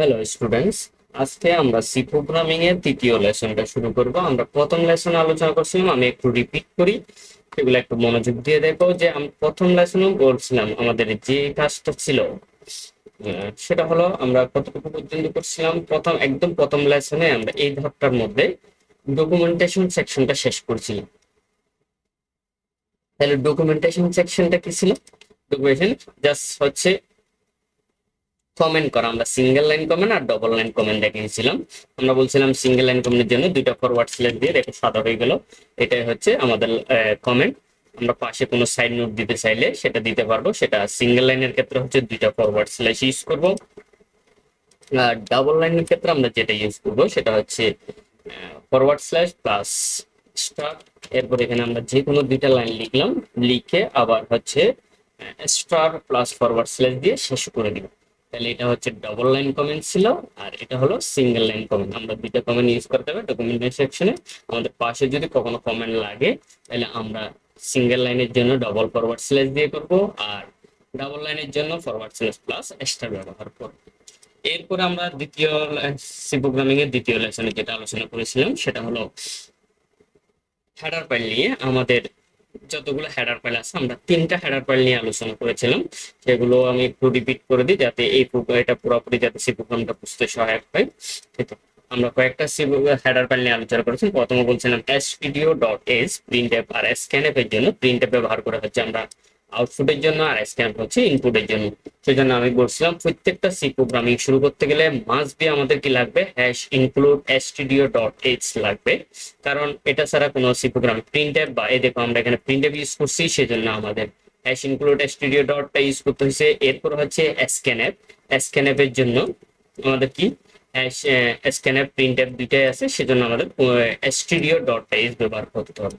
Hello students আজকে আমরা C programming এর তৃতীয় লেসনটা শুরু করব। আমরা প্রথম লেসনে আলোচনা করছিলাম, আমি একটু রিপিট করি। সেগুলো একটু মনোযোগ দিয়ে দেখো যে আমি প্রথম লেসনেও বলছিলাম, আমাদের যে কাজটা ছিল সেটা হলো আমরা কতটুকু পর্যন্ত করছিলাম? প্রথম একদম প্রথম লেসনে আমরা এই ধাপটার মধ্যে ডকুমেন্টেশন সেকশনটা শেষ করছিলাম তাহলে ডকুমেন্টেশন সেকশনটা কি ছিল? ডকুমেন্টেশন জাস্ট হচ্ছে কমেন্ট করা। আমরা সিঙ্গেল লাইন কমেন্ট আর ডবল লাইন কমেন্ট দেখিয়েছিলাম আমরা বলছিলাম সিঙ্গেল লাইন কমেন্টের জন্য দুইটা ফরওয়ার্ড স্ল্যাশ দিয়ে দেখো সাদা হয়ে গেল। এটাই হচ্ছে আমাদের কমেন্ট আমরা পাশে কোনো সাইড নোট দিতে চাইলে সেটা দিতে পারব। সেটা সিঙ্গেল লাইনের ক্ষেত্রে হচ্ছে দুইটা ফরওয়ার্ড স্ল্যাশ ইউজ করব। আর ডাবল লাইনের ক্ষেত্রে আমরা যেটা ইউজ করব সেটা হচ্ছে ফরওয়ার্ড স্ল্যাশ প্লাস স্টার এরপর এখানে আমরা যে কোনো দুইটা লাইন লিখলাম, লিখে আবার হচ্ছে স্টার প্লাস ফরওয়ার্ড স্ল্যাশ দিয়ে শেষ করে দিব তাহলে এটা হচ্ছে ডবল লাইন কমেন্ট ছিল, আর এটা হলো সিঙ্গেল লাইন কমেন্ট আমরা দুইটা কমেন্ট ইউজ করতে হবে ডকুমেন্টেশন সেকশনে আমাদের পাশে যদি কখনো কমেন্ট লাগে, তাহলে আমরা সিঙ্গেল লাইনের জন্য ডবল ফরওয়ার্ড স্ল্যাশ দিয়ে করব, আর ডাবল লাইনের জন্য ফরওয়ার্ড স্ল্যাশ প্লাস স্টার ব্যবহার করব। এরপরে আমরা দ্বিতীয় সি প্রোগ্রামিং এর দ্বিতীয় লেসনে যেটা আলোচনা করেছিলাম, সেটা হলো হেডার ফাইল নিয়ে আমাদের যতগুলো হেডার ফাইল আছে, আমরা তিনটা হেডার ফাইল নিয়ে আলোচনা করেছিলাম। সেগুলো আমি একটু রিপিট করে দিই যাতে এই এটা পুরোপুরি যাতে সি প্রোগ্রামটা বুঝতে সহায়ক হয়। ঠিক আছে? আমরা কয়েকটা সি হেডার ফাইল নিয়ে আলোচনা করেছি। প্রথমে বলছিলাম S video dot S print app আর স্ক্যান এর জন্য প্রিন্ট অ্যাপ ব্যবহার করা হচ্ছে। আমরা আউটপুটের জন্য আর স্ক্যান হচ্ছে ইনপুটের জন্য। সেজন্য আমি বলছিলাম প্রত্যেকটা সি প্রোগ্রামিং শুরু করতে গেলে মাস্ট বি আমাদের কি লাগবে? Hash include STDIO dot H লাগবে। কারণ এটা ছাড়া কোনো সি প্রোগ্রাম প্রিন্ট অ্যাপ বা, এই দেখো আমরা এখানে প্রিন্ট অ্যাপ ইউজ করছি, সেজন্য আমাদের হ্যাশ ইনক্লুড স্টুডিও ডটটা ইউজ করতে হয়েছে। এরপর হচ্ছে স্ক্যান অ্যাপ স্ক্যান অ্যাপের জন্য আমাদের কি? স্ক্যান অ্যাপ প্রিন্ট অ্যাপ দুইটাই আছে। সেজন্য আমাদের স্টুডিও ডট ইউজ ব্যবহার করতে হবে।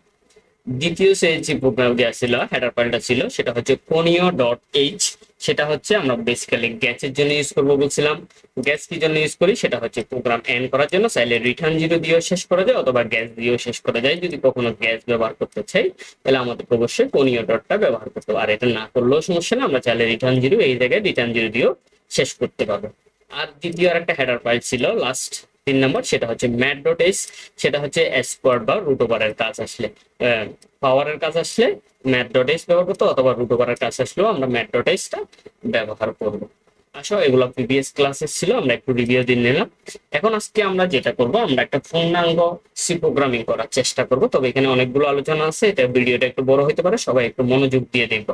দ্বিতীয় সে যে প্রোগ্রামটি আসছিল হেডার ফাইলটা ছিল, সেটা হচ্ছে কোনিও ডট এইচ সেটা হচ্ছে আমরা বেসিক্যালি গ্যাসের জন্য ইউজ করব বলছিলাম। গ্যাস কি জন্য ইউজ করি? সেটা হচ্ছে প্রোগ্রাম এন্ড করার জন্য। চাইলে রিটার্ন জিরো দিয়েও শেষ করা যায় অথবা গ্যাস দিয়েও শেষ করা যায়। যদি কখনো গ্যাস ব্যবহার করতে চাই, তাহলে আমাদের অবশ্যই কোনিও ডটটা ব্যবহার করতে আর এটা না করলেও সমস্যা না আমরা চাইলে রিটার্ন জিরো এই জায়গায় রিটার্ন জিরো দিয়েও শেষ করতে পারব। আর দ্বিতীয় আর একটা হেডার ফাইল ছিল লাস্ট তিন নম্বর, সেটা হচ্ছে ম্যাট ডট এস, সেটা হচ্ছে এসপোয়ার বা রুট ওভারের কাজ আসলে। পাওয়ারের কাজ আসলে ম্যাট ডট এস ব্যবহার করতে অথবা রুট ওভারের কাজ আসলেও আমরা ম্যাট ডট এসটা ব্যবহার করব। আসো, এগুলো প্রিভিয়াস ক্লাসেস ছিল, আমরা একটু রিভিউ দিন নিলাম। এখন আজকে আমরা যেটা করব, আমরা একটা পূর্ণাঙ্গ সি প্রোগ্রামিং করার চেষ্টা করব। তবে এখানে অনেকগুলো আলোচনা আছে, এটা ভিডিওটা একটু বড় হতে পারে, সবাই একটু মনোযোগ দিয়ে দেখব।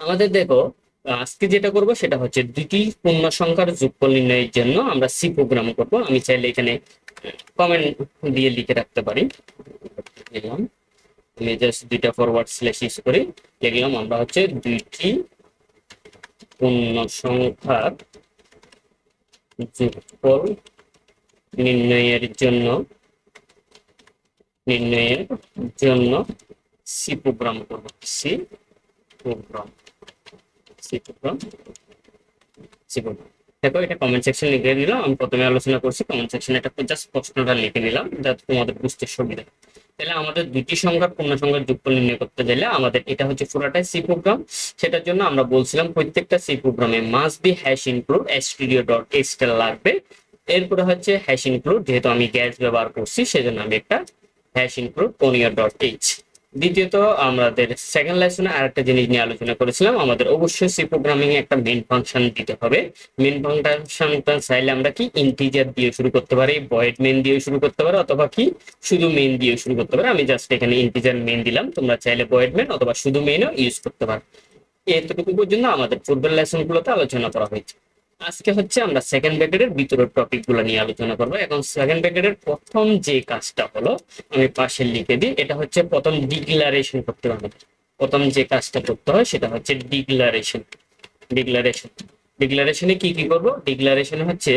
আমাদের দেখো আজকে যেটা করব সেটা হচ্ছে দুটি পূর্ণ সংখ্যার যোগফল নির্ণয়ের জন্য আমরা সি প্রোগ্রাম করব। আমি চাইলে এখানে কমেন্ট দিয়ে লিখে রাখতে পারি। লিখলাম আমি জাস্ট দুইটা ফরওয়ার্ড স্ল্যাশ ইউজ করি লিখলাম আমরা হচ্ছে দুইটি পূর্ণ সংখ্যার যোগফল নির্ণয়ের জন্য নির্ণয়ের জন্য সি প্রোগ্রাম করব। সি প্রোগ্রাম এটা কমেন্ট সেকশন লিখে আমি প্রথমে আলোচনা করছি। কমেন্ট জাস্ট প্রশ্নটা লিখে তোমাদের বুঝতে সুবিধা তাহলে আমাদের দুইটি সংখ্যার সংখ্যার গেলে আমাদের এটা হচ্ছে পুরোটাই সি প্রোগ্রাম সেটার জন্য আমরা বলছিলাম প্রত্যেকটা সি প্রোগ্রামে must be hash include dot লাগবে। এরপরে হচ্ছে হ্যাশ ইনক্লুড যেহেতু আমি গ্যাস ব্যবহার করছি, সেজন্য আমি একটা হ্যাশ ইনক্লুড ডট এইচ দ্বিতীয়ত, আমাদের সেকেন্ড লেসনে আরেকটা জিনিস নিয়ে আলোচনা করেছিলাম, আমাদের অবশ্যই সি প্রোগ্রামিং এ একটা মেন ফাংশন দিতে হবে। মেন ফাংশনটা চাইলে আমরা কি? ইন্টিজার দিয়ে শুরু করতে পারি ভয়েড মেন দিয়ে শুরু করতে পারি, অথবা কি? শুধু মেন দিয়ে শুরু করতে পারি। আমি জাস্ট এখানে ইন্টিজার মেন দিলাম, তোমরা চাইলে ভয়েড মেন অথবা শুধু মেনও ইউজ করতে পারো। এতটুকু পর্যন্ত আমাদের পূর্বের লেসন গুলোতে আলোচনা করা হয়েছে। আজকে হচ্ছে আমরা সেকেন্ড ব্র্যাকেটের ভিতরের টপিকগুলো নিয়ে আলোচনা করব। এখন সেকেন্ড ব্র্যাকেটের প্রথম যে কাজটা হলো, আমি পাশে লিখে দিই, এটা হচ্ছে প্রথম ডিক্লারেশন করতে হবে। প্রথম যে কাজটা করতে হয়, সেটা হচ্ছে ডিক্লারেশন ডিক্লারেশন ডিক্লারেশনে কি কি করব? ডিক্লারেশন হচ্ছে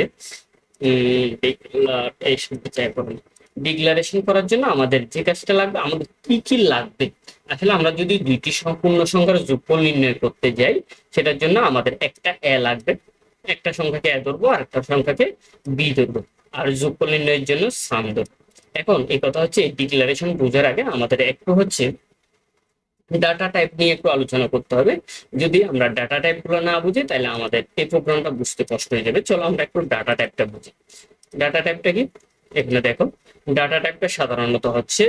ডিক্লারেশন চাই করবেন ডিক্লারেশন করার জন্য আমাদের যে কাজটা লাগবে, আমাদের কি কি লাগবে? আসলে আমরা যদি দুইটি সম্পূর্ণ সংখ্যার যোগফল নির্ণয় করতে যাই, সেটার জন্য আমাদের একটা এ লাগবে। একটা সংখ্যাকে এ ধরবো, আর একটা সংখ্যাকে বি ধরবো, আর যোগফল নির্ণয়ের জন্য সাম ধরবো। এখন এই কথা হচ্ছে ডিক্লারেশন বোঝার আগে আমাদের একটু হচ্ছে ডাটা টাইপ নিয়ে একটু আলোচনা করতে হবে। যদি আমরা ডাটা টাইপগুলো না বুঝি, তাহলে আমাদের এই প্রোগ্রামটা বুঝতে কষ্ট হয়ে যাবে। চলো আমরা একটু ডাটা টাইপটা বুঝি। ডাটা টাইপটা কি? এখানে দেখো। ডাটা টাইপটা সাধারণত হচ্ছে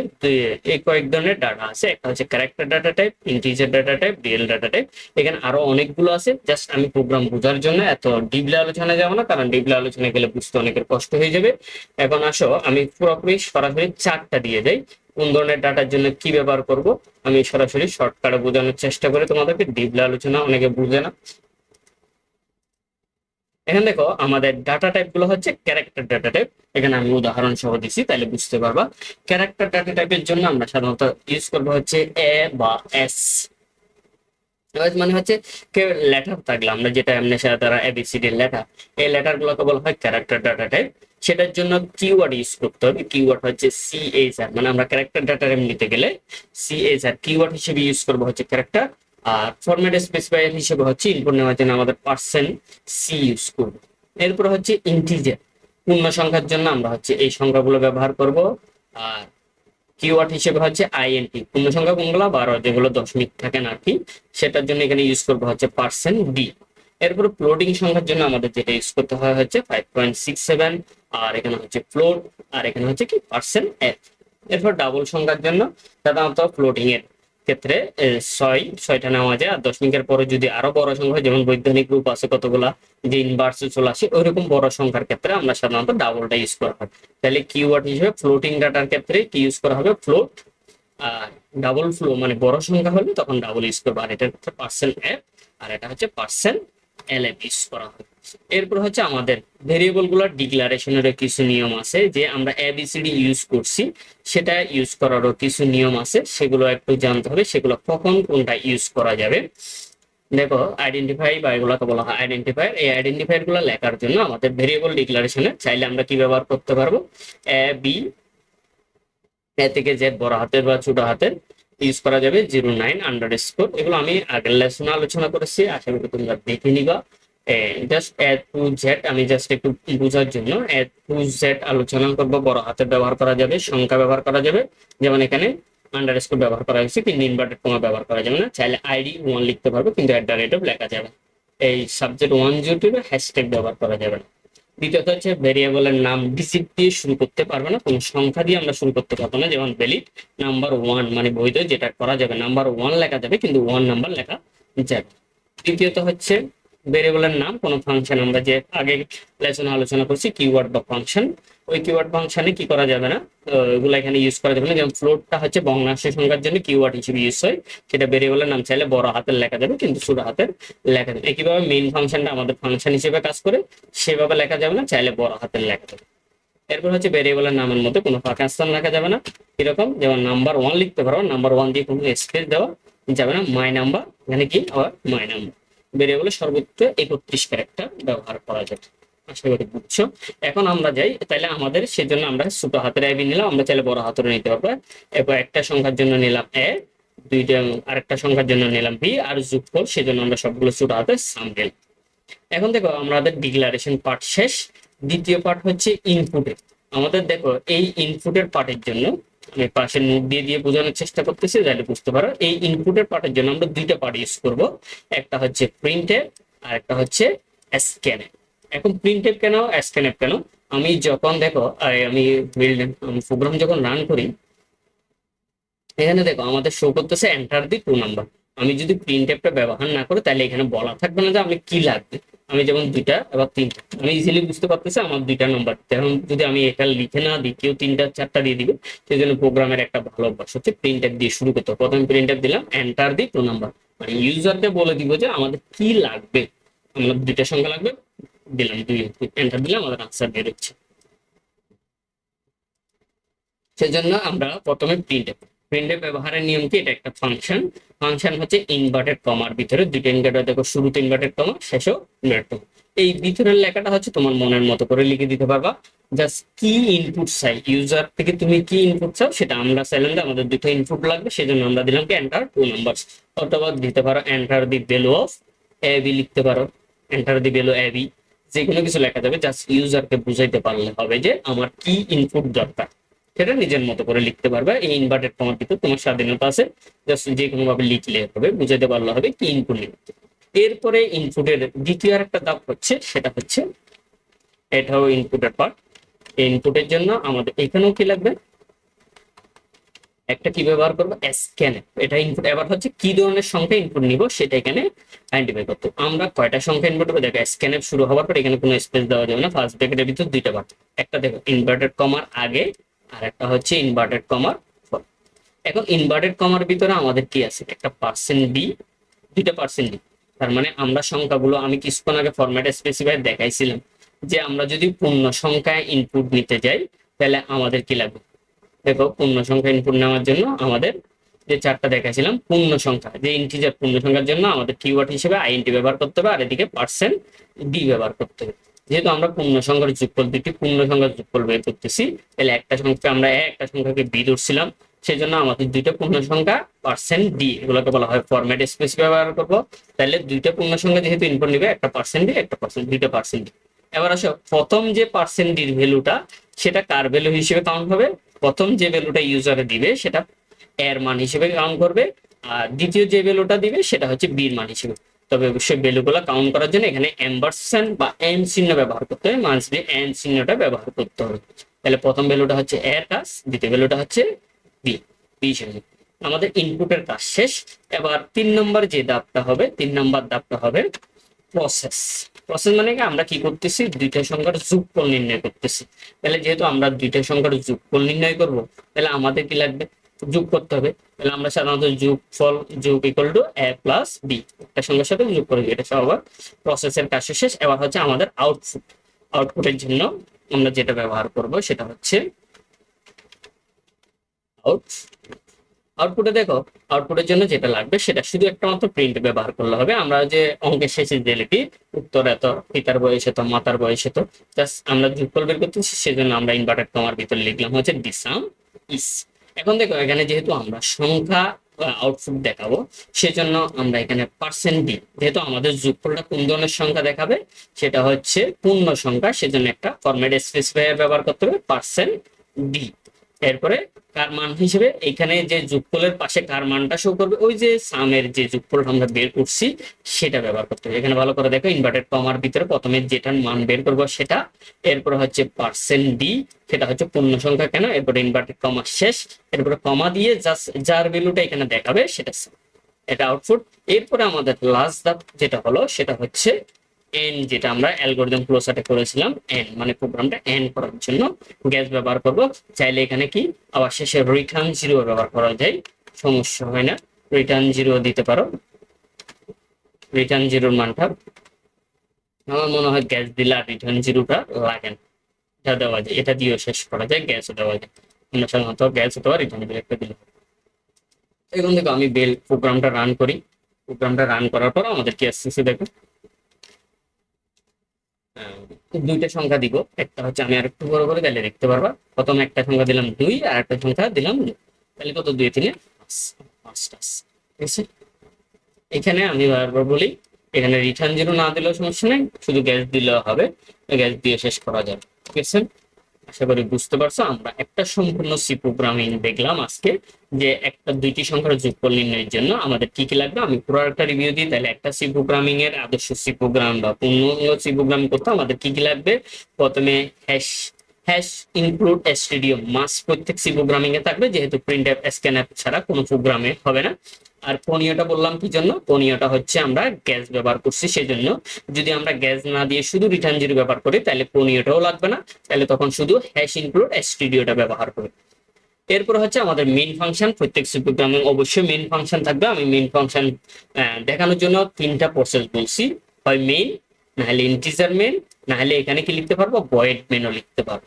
এই কয়েক ধরনের ডাটা আছে। একটা হচ্ছে character data type integer data type real data type এখানে আরও অনেকগুলো আছে। জাস্ট আমি প্রোগ্রাম বোঝার জন্য এত ডিপলি আলোচনা যাব না, কারণ ডিপলি আলোচনা গেলে বুঝতে অনেকের কষ্ট হয়ে যাবে। এখন আসো, আমি পুরোপুরি সরাসরি চারটা দিয়ে দেই। কোন ধরনের ডাটার জন্য কি ব্যবহার করব? আমি সরাসরি শর্টকাটে বোঝানোর চেষ্টা করি। তোমাদেরকে ডিপলি আলোচনা অনেকে বুঝে না। এখানে দেখো আমাদের ডাটা টাইপগুলো হচ্ছে ক্যারেক্টার ডাটা টাইপ এখানে আমি উদাহরণ সহ দিছি, তাহলে বুঝতে পারবা। ক্যারেক্টার ডাটা টাইপের জন্য আমরা সাধারণত ইউজ করব হচ্ছে এ বা এস মানে হচ্ছে লেটার থাকলে, আমরা যেটা এমনি সাথে তারা এবিসিডি লেটার এই লেটার গুলোকে বলা হয় ক্যারেক্টার ডাটা টাইপ সেটার জন্য কিওয়ার্ড ইউজ করতে হবে। কিওয়ার্ড হচ্ছে সিএসআর মানে আমরা ক্যারেক্টার ডাটা টাইপ নিতে গেলে সিএসআর কিওয়ার্ড হিসেবে ইউজ করব হচ্ছে ক্যারেক্টার আর ফরম্যাট স্পেসিফায়ার হিসেবে হচ্ছে ইনপুট নেওয়ার জন্য আমাদের পার্সেন্ট সি ইউজ করব। এরপর হচ্ছে ইন্টিজার পূর্ণ সংখ্যার জন্য আমরা হচ্ছে এই সংখ্যাগুলো ব্যবহার করব। আর কিওয়ার্ড হিসেবে হচ্ছে আইএনটি পূর্ণ সংখ্যা কোনগুলো? বারো, যেগুলো দশমিক থাকে না কি সেটার জন্য এখানে ইউজ করব হচ্ছে পার্সেন্ট ডি এরপর ফ্লোটিং সংখ্যার জন্য আমাদের যেটা ইউজ করতে হয় হচ্ছে ফাইভ পয়েন্ট সিক্স সেভেন আর এখানে হচ্ছে ফ্লোট আর এখানে হচ্ছে কি পার্সেন্ট এফ এরপর ডাবল সংখ্যার জন্য সাধারণত ফ্লোটিং এর ক্ষেত্রে ছয় ছয়টা নেওয়া যায় আর দশমিকের পরে যদি আরও বড় সংখ্যা হয়, যেমন বৈজ্ঞানিক রূপ আছে কতগুলা যে ইনভার্স চলে আসে ওইরকম বড় সংখ্যার ক্ষেত্রে আমরা সাধারণত ডাবলটা ইউজ করা হয়। তাহলে কিওয়ার্ড হিসেবে ফ্লোটিং ডাটার ক্ষেত্রে কি ইউজ করা হবে? ফ্লোট আর ডাবল ফ্লো মানে বড় সংখ্যা হলে তখন ডাবল ইউজ করব। আর এটা হচ্ছে পার্সেন্ট এফ আর এটা হচ্ছে পার্সেন্ট এল ইউজ করা হয়। এরপর হচ্ছে আমাদের ভেরিয়েবলগুলোর ডিক্লারেশনের কিছু নিয়ম আছে যে আমরা এবিসিডি ইউজ করছি, সেটা ইউজ করারও কিছু নিয়ম আছে, সেগুলো একটু জানতে হবে, সেগুলো কখন কোনটা ইউজ করা যাবে। দেখো আইডেন্টিফাই বা এগুলোকে বলা হয় আইডেন্টিফায়ার এই আইডেন্টিফায়ারগুলো লেখার জন্য আমাদের ভেরিয়েবল ডিক্লারেশনে চাইলে আমরা কি ব্যবহার করতে পারব? এ বি এ থেকে জেড বড় হাতের বা ছোট হাতের। ইউজ করা যাবে জিরো নাইন আন্ডার স্কোর এগুলো আমি আগের লেসনে আলোচনা করেছি, আশা করি তোমরা দেখে নিবা। জাস্ট এড টু জেড আমি জাস্ট একটু বোঝার জন্য এড টু জেড আলোচনা করব। বড় হাতের ব্যবহার করা যাবে, সংখ্যা ব্যবহার করা যাবে। যেমন এখানে আন্ডার স্কোর ব্যবহার করা হয়েছে, কিন্তু ইনভার্টেড কমা ব্যবহার করা যাবে না। চাইলে আইডি ওয়ান লিখতে পারব, কিন্তু অ্যাট দ্য রেট অফ লেখা যাবে এই subject one zero two hashtag ব্যবহার করা যাবে না। দ্বিতীয়ত হচ্ছে ভেরিয়েবলের নাম ডিসিট দিয়ে শুরু করতে পারবে না, কোনো সংখ্যা দিয়ে আমরা শুরু করতে পারব না, যেমন ভ্যালিড নাম্বার ওয়ান মানে বৈধ, যেটা করা যাবে নাম্বার ওয়ান লেখা যাবে, কিন্তু ওয়ান নাম্বার লেখা যাবে। তৃতীয়ত হচ্ছে ভেরিয়েবলের নাম, কোনো ফাংশন আমরা যে আগে লেসনে আলোচনা করছি কিওয়ার্ড বা ফাংশন ওই কিওয়ার্ড ফাংশনে কি করা যাবে না? ওগুলো এখানে ইউজ করা যাবে না। যেমন ফ্লোটটা হচ্ছে ভগ্নাংশ সংখ্যার জন্য কিওয়ার্ড হিসেবে ইউজ হয়। সেটা ভেরিয়েবলের নাম চাইলে বড় হাতের লেখা যাবে, কিন্তু ছোট হাতের লেখা যাবে। একইভাবে মেইন ফাংশনটা আমাদের ফাংশন হিসেবে কাজ করে, সেভাবে লেখা যাবে না, চাইলে বড় হাতের লেখা যাবে। এরপর হচ্ছে ভেরিয়েবলের নামের মধ্যে কোনো ফাঁকা স্থান লেখা যাবে না। এরকম, যেমন নাম্বার ওয়ান লিখতে পারো নাম্বার ওয়ান দিয়ে কোনো স্পেস দেওয়া যাবে না মাই নাম্বার এখানে কি? আবার মাই নাম্বার ভেরিয়েবলের সর্বোচ্চ একত্রিশ ক্যারেক্টার ব্যবহার করা যাবে আশা করি বুঝছ? এখন আমরা যাই তাহলে আমাদের সেজন্য আমরা ছোট হাতের আইবি নিলাম, আমরা চাইলে বড় হাতের নিতে পারব। এরপর একটা সংখ্যার জন্য নিলাম এ দুইটা আরেকটা সংখ্যার জন্য নিলাম বি আর যুগফল সেজন্য আমরা সবগুলো ছোট হাতে সাম এখন দেখো, আমাদের ডিক্লারেশন পার্ট শেষ। দ্বিতীয় পার্ট হচ্ছে ইনপুটে আমাদের দেখো, এই ইনপুটের পার্টের জন্য আমি পাশে মুখ দিয়ে দিয়ে বোঝানোর চেষ্টা করতেছি যাতে বুঝতে পারো। এই ইনপুটের পার্টের জন্য আমরা দুইটা পার্ট ইউজ করব। একটা হচ্ছে প্রিন্টে আর একটা হচ্ছে স্ক্যানে এখন প্রিন্টে কেন স্ক্যানে কেন? আমি যখন দেখো আমি আমি প্রোগ্রাম যখন রান করি, এখানে দেখো আমাদের শো করতেছে এন্টার দি টু নাম্বার আমি যদি প্রিন্ট অ্যাপটা ব্যবহার না করি, তাহলে এখানে বলা থাকবে না যে আমি কি লাগবে। আমি যেমন দুইটা এবার তিনটা। আমি ইজিলি বুঝতে পারতেছি আমার দুইটা নাম্বার এখন যদি আমি এটা লিখে না দিই, কেউ তিনটা, চারটা দিয়ে দিবে, সেই জন্য প্রোগ্রামের একটা ভালো অভ্যাস হচ্ছে প্রিন্ট অ্যাপ দিয়ে শুরু করতে। প্রথমে প্রিন্ট অ্যাপ দিলাম এন্টার দি টু নাম্বার মানে ইউজারকে বলে দিব যে আমাদের কি লাগবে। আমার দুইটা সংখ্যা লাগবে, দিলাম দুই। এন্টার দিলাম, আমাদের আনসার বের হচ্ছে। সেজন্য আমরা প্রথমে প্রিন্ট প্রিন্টের ব্যবহারের নিয়ম কি? এটা একটা ফাংশন ফাংশন হচ্ছে ইনভার্টেড কমার ভিতরে। দুইটা ইনভার্টার দেখো শুরুতে ইনভার্টেড কমা শেষেও ইনভার্টেড কমা এই ভিতরের লেখাটা হচ্ছে তোমার মনের মতো করে লিখে দিতে পারবা। জাস্ট কি ইনপুট চাই ইউজার থেকে তুমি কি ইনপুট চাও, সেটা আমরা চাইলাম যে আমাদের দুটো ইনপুট লাগবে, সেজন্য আমরা দিলাম কি এন্টার টু নাম্বার অথবা দিতে পারো enter the value of A B লিখতে পারো। Enter the value A B যে কোনো কিছু লেখা যাবে জাস্ট ইউজারকে বুঝাইতে পারলে হবে যে আমার কি ইনপুট দরকার। সেটা নিজের মতো করে লিখতে পারবে। এই ইনভার্টেড কমার ভিতর তোমার স্বাধীনতা আছে। জাস্ট যে কোনো ভাবে লিখলে হবে বুঝাতে পারলে হবে কি ইনপুট লিখতে এরপরে ইনপুটের দ্বিতীয় একটা ধাপ হচ্ছে, সেটা হচ্ছে এটাও ইনপুটের পার্ট ইনপুটের জন্য আমাদের এখানেও কি লাগবে? একটা কি ব্যবহার করব? স্ক্যান এটা ইনপুট এবার হচ্ছে কি ধরনের সংখ্যা ইনপুট নিব সেটা এখানে আইডেন্টিফাই করতে। আমরা কয়টা সংখ্যা ইনপুট করব দেখো স্ক্যান শুরু হওয়ার পর এখানে কোনো স্পেস দেওয়া যাবে না। ফার্স্ট ব্র্যাকেটের ভিতর দুইটা পার্ট একটা দেখো ইনভার্টেড কমার আগে আর একটা হচ্ছে ইনভার্টেড কমার এখন ইনভার্টেড কমার ভিতরে আমাদের কি আছে? একটা পার্সেন্ট ডি দুইটা পার্সেন্ট ডি তার মানে আমরা সংখ্যাগুলো, আমি কিছুক্ষণ আগে ফরম্যাটে স্পেসিফাই দেখাইছিলাম যে আমরা যদি পূর্ণ সংখ্যায় ইনপুট নিতে যাই, তাহলে আমাদের কি লাগবে? দেখো, পূর্ণ সংখ্যা ইনপুট নেওয়ার জন্য আমাদের যে চারটা দেখাছিলাম পূর্ণ সংখ্যা, যে ইন্টিজার পূর্ণ সংখ্যার জন্য আমাদের কিওয়ার্ড হিসেবে আইএনটি ব্যবহার করতে হবে, আর এদিকে পার্সেন্ট ডি ব্যবহার করতে হবে। যেহেতু আমরা পূর্ণ সংখ্যার যোগফল দুটি পূর্ণ সংখ্যার যোগফল বের করতেছি, তাহলে একটা সংখ্যা আমরা একটা সংখ্যাকে বি ধরছিলাম সেই জন্য আমাদের দুইটা পূর্ণ সংখ্যা পার্সেন্ট ডি এগুলোকে বলা হয় ফরম্যাট স্পেস ব্যবহার করব। তাহলে দুইটা পূর্ণ সংখ্যা যেহেতু ইনপুট নিবে, একটা পার্সেন্ট ডি একটা পার্সেন্ট দুইটা পার্সেন্ট এবার আসো, প্রথম যে পার্সেন্ট ডির ভ্যালুটা সেটা কার ভ্যালু হিসেবে কাউন্ট হবে? প্রথম যে ভ্যালুটা ইউজারে দিবে, সেটা এর মান হিসেবে কাউন্ট করবে, আর দ্বিতীয় যে ভ্যালুটা দিবে, সেটা হচ্ছে বির মান হিসেবে। তবে অবশ্যই ভ্যালুগুলো কাউন্ট করার জন্য এখানে এম্বারসেন্ট বা এন চিহ্ন ব্যবহার করতে হবে মানস দিয়ে এন চিহ্নটা ব্যবহার করতে হবে। তাহলে প্রথম ভ্যালুটা হচ্ছে এর কাজ দ্বিতীয় ভ্যালুটা হচ্ছে বি বি হিসেবে আমাদের ইনপুটের কাজ শেষ। এবার তিন নম্বর যে দাবটা হবে, তিন নম্বর দাবটা হবে প্রসেস প্রসেস মানে কি? আমরা কি করতেছি? দুইটা সংখ্যার যোগফল নির্ণয় করতেছি। তাহলে যেহেতু আমরা দুইটা সংখ্যার যোগফল নির্ণয় করব, তাহলে আমাদের কি লাগবে? যোগ করতে হবে। তাহলে আমরা সাধারণত যোগ ফল যোগ equal to A plus B একটা সংখ্যার সাথে যোগ করে দিই। এটা সব আবার প্রসেসের কাজ শেষ। এবার হচ্ছে আমাদের আউটপুট আউটপুটের জন্য আমরা যেটা ব্যবহার করব সেটা হচ্ছে আউট আউটপুটে দেখো আউটপুটের জন্য যেটা লাগবে সেটা শুধু একটা মাত্র প্রিন্ট ব্যবহার করলে হবে। আমরা যে অঙ্কের শেষে যে লিখি, উত্তর এত, পিতার বয়স এত, মাতার বয়স এত জাস্ট আমরা যোগফল বের করতেছি, সেজন্য আমরা ইনভার্টার কমার ভিতরে লিখলাম হচ্ছে ডিসাম ইস এখন দেখো, এখানে যেহেতু আমরা সংখ্যা আউটপুট দেখাবো, সেজন্য আমরা এখানে পার্সেন্ট দিই। যেহেতু আমাদের যোগফলটা কোন ধরনের সংখ্যা দেখাবে? সেটা হচ্ছে পূর্ণ সংখ্যা, সেজন্য একটা ফরম্যাট স্পেসিফায়ার ব্যবহার করতে হবে পার্সেন্ট ডি এরপরে কার মান হিসেবে এখানে যে যোগফলের পাশে কার মানটা শো করবে, ওই যে সামের যে যোগফলটা আমরা বের করছি, সেটা ব্যবহার করতে হবে। এখানে ভালো করে দেখো ইনভার্টেড কমার ভিতরে প্রথমে যেটার মান বের করব সেটা, এরপরে হচ্ছে পার্সেন্ট ডি সেটা হচ্ছে পূর্ণ সংখ্যা কেন? এরপরে ইনভার্টেড কমা শেষ, এরপরে কমা দিয়ে যার ভ্যালুটা এখানে দেখাবে, সেটা এটা আউটপুট এরপরে আমাদের লাস্ট ধাপ যেটা হলো, সেটা হচ্ছে এন যেটা আমরা অ্যালগোরিদম ক্লোসাটে করেছিলাম এন মানে প্রোগ্রামটা এন করার জন্য গ্যাস ব্যবহার করব। চাইলে এখানে কি? আবার শেষে রিটার্ন জিরো ব্যবহার করা যায়। সমস্যা হয় না। রিটার্ন জিরো দিতে পারো। রিটার্ন জিরোর মানটা আমার মনে হয় গ্যাস দিলে আর রিটার্ন জিরোটা লাগে না। এটা দেওয়া যায়। এটা দিয়েও শেষ করা যায়, গ্যাসও দেওয়া যায়। আমরা সাধারণত গ্যাস অথবা রিটার্ন জিরো একটা দিলে এখন দেখো আমি বেল প্রোগ্রামটা রান করি। প্রোগ্রামটা রান করার পর আমাদের কি আসতেছে দেখো। দুইটা সংখ্যা দিব। একটা হচ্ছে আমি আর একটু বড় করে তাহলে দেখতে পারবা। প্রথমে একটা সংখ্যা দিলাম দুই আর একটা সংখ্যা দিলাম তাহলে কত দুই, তিনে পাঁচ পাঁচটা ঠিক আছে? এখানে আমি বারবার বলি, এখানে রিটার্ন জিরো না দিলেও সমস্যা নেই, শুধু গ্যাস দিলেও হবে। গ্যাস দিয়ে শেষ করা যাবে। ঠিক আছে? আশা করি বুঝতে পারছ, আমরা একটা সম্পূর্ণ সি প্রোগ্রামিং দেখলাম আজকে, যে একটা দুইটি সংখ্যার যোগফল নির্ণয়ের জন্য আমাদের কি কি লাগবে, আমি পুরো একটা রিভিউ দিই, তাহলে একটা সি প্রোগ্রামিং এর আদর্শ সি প্রোগ্রাম বা পূর্ণ সি প্রোগ্রাম করতে আমাদের কি কি লাগবে, প্রথমে হ্যাশ হ্যাশ ইনক্লুড এসটিডিও মাস প্রত্যেক সি প্রোগ্রামিং এ থাকবে, যেহেতু প্রিন্ট অ্যাপ স্ক্যান অ্যাপ ছাড়া কোনো প্রোগ্রামে হবে না। আর পনীয়টা বললাম কি জন্য? পনীয়টা হচ্ছে আমরা গ্যাস ব্যবহার করছি সেজন্য। যদি আমরা গ্যাস না দিয়ে শুধু রিটার্ন জিরো ব্যবহার করি, তাহলে পনীয়টাও লাগবে না। তাহলে তখন শুধু হ্যাশ ইনক্লুড এসটিডিওটা ব্যবহার করি এরপর হচ্ছে আমাদের মেইন ফাংশন প্রত্যেক সি প্রোগ্রামে অবশ্যই মেইন ফাংশন থাকবে। আমি মেইন ফাংশন দেখানোর জন্য তিনটা প্রসেস বলছি। হয় মেইন না হলে ইন্টিজার মেইন না হলে এখানে কি লিখতে পারব? ভয়েড মেনও লিখতে পারব।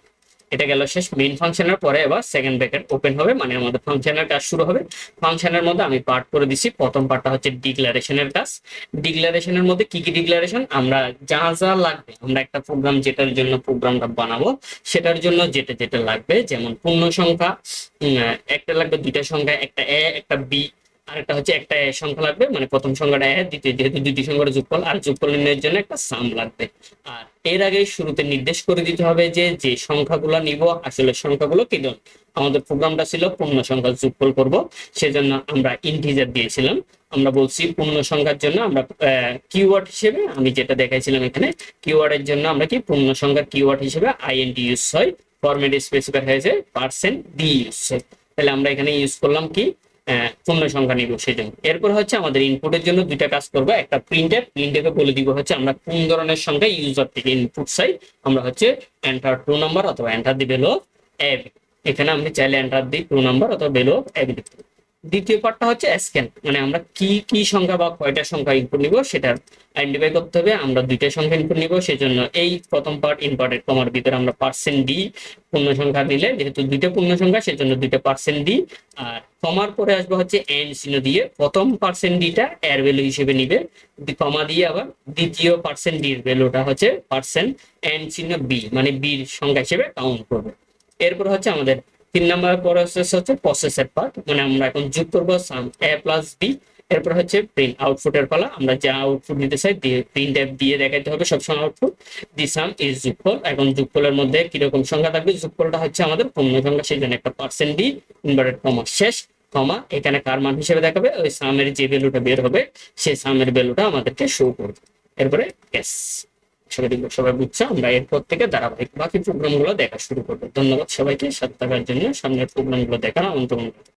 এটা গেল শেষ মেইন ফাংশনের পরে এবার সেকেন্ড ব্র্যাকেট ওপেন হবে মানে আমাদের ফাংশনের কাজ শুরু হবে। ফাংশনের মধ্যে আমি পার্ট করে দিছি, প্রথম পার্টটা হচ্ছে ডিক্লারেশনের কাজ। ডিক্লারেশনের মধ্যে কি কি ডিক্লারেশন আমরা যা যা লাগবে, আমরা একটা প্রোগ্রাম যেটার জন্য প্রোগ্রামটা বানাবো, সেটার জন্য যেটা যেটা লাগবে, যেমন পূর্ণ সংখ্যা একটা লাগবে দুইটা সংখ্যা, একটা এ একটা বি আর একটা হচ্ছে একটা সংখ্যা লাগবে মানে প্রথম সংখ্যাটা দ্বিতীয়, যেহেতু দুইটি সংখ্যার যোগফল, আর যোগফল নির্ণয়ের জন্য একটা সাম লাগবে। আর এর আগে শুরুতে নির্দেশ করে দিতে হবে যে যে সংখ্যাগুলো নিব, আসলে সংখ্যাগুলো কি ধরনের? আমাদের প্রোগ্রামটা ছিল পূর্ণ সংখ্যা যোগফল করব, সেজন্য আমরা ইন্টিজার দিয়েছিলাম। আমরা বলছি পূর্ণ সংখ্যার জন্য আমরা কিওয়ার্ড হিসেবে, আমি যেটা দেখাইছিলাম এখানে কিওয়ার্ডের জন্য আমরা কি পূর্ণ সংখ্যার কিওয়ার্ড হিসেবে আইএনটি ইউজ হয় ফরম্যাট স্পেসিফাই হয়েছে পার্সেন্ট ডি ইউজ হয়। তাহলে আমরা এখানে ইউজ করলাম কি? আহ, পূর্ণ সংখ্যা নিব জন্য। এরপর হচ্ছে আমাদের ইনপুটের জন্য দুইটা কাজ করব। একটা প্রিন্টের প্রিন্টেকে বলে দিব হচ্ছে আমরা কোন ধরনের সংখ্যা ইউজার থেকে ইনপুট চাই। আমরা হচ্ছে এন্টার টু নাম্বার অথবা এন্টার দি বেলো এভ এখানে আমি চাইলে এন্টার দিই টু নাম্বার অথবা বেলো দিতে পারি। দ্বিতীয় পার্টটা হচ্ছে স্ক্যান মানে আমরা কি কি সংখ্যা বা কয়টা সংখ্যা ইনপুট নিব সেটা আইডেন্টিফাই করতে হবে, আমরা দুইটা সংখ্যা ইনপুট নিব, সেজন্য এই প্রথম পার্ট ইনভার্টেড কমার ভিতরে আমরা পার্সেন্ট ডি পূর্ণ সংখ্যা নিলে যেহেতু দুইটা পূর্ণ সংখ্যা, সেজন্য দুইটা পার্সেন্ট ডি আর কমার পরে আসবে হচ্ছে এন চিহ্ন দিয়ে, প্রথম পার্সেন্ট ডিটা এর ভ্যালু হিসেবে নিবে কমা দিয়ে আবার দ্বিতীয় পার্সেন্ট ডির ভ্যালুটা হচ্ছে পার্সেন্ট এন চিহ্ন বি মানে বির সংখ্যা হিসেবে কাউন্ট করবে। এরপর হচ্ছে আমাদের তিন নাম্বার প্রসেস হচ্ছে প্রসেসের পার্ট মানে আমরা এখন যোগ করব সাম এ প্লাস বি এরপর হচ্ছে প্রিন্ট আউটপুটের পালা আমরা যা আউটপুট দিতে চাই দিয়ে প্রিন্ট অ্যাপ দিয়ে দেখাতে হবে সবসময় আউটপুট দি সাম ইজ যোগফল এখন যোগফলের মধ্যে কীরকম সংখ্যা থাকবে যোগফলটা হচ্ছে আমাদের পূর্ণ সংখ্যা সেই জন্য একটা পার্সেন্ট ডি ইনভার্টেড কমা শেষ কমা এখানে কার মান হিসেবে দেখাবে, ওই সামের যে ভ্যালুটা বের হবে, সেই সামের ভ্যালুটা আমাদেরকে শো করবে, এরপরে এস করি সবাই বুঝছে। আমরা এরপর থেকে ধারাবাহিক বাকি প্রোগ্রামগুলো দেখা শুরু করব। ধন্যবাদ সবাইকে। সাথে থাকার জন্য সামনের প্রোগ্রামগুলো দেখার আমন্ত্রণ।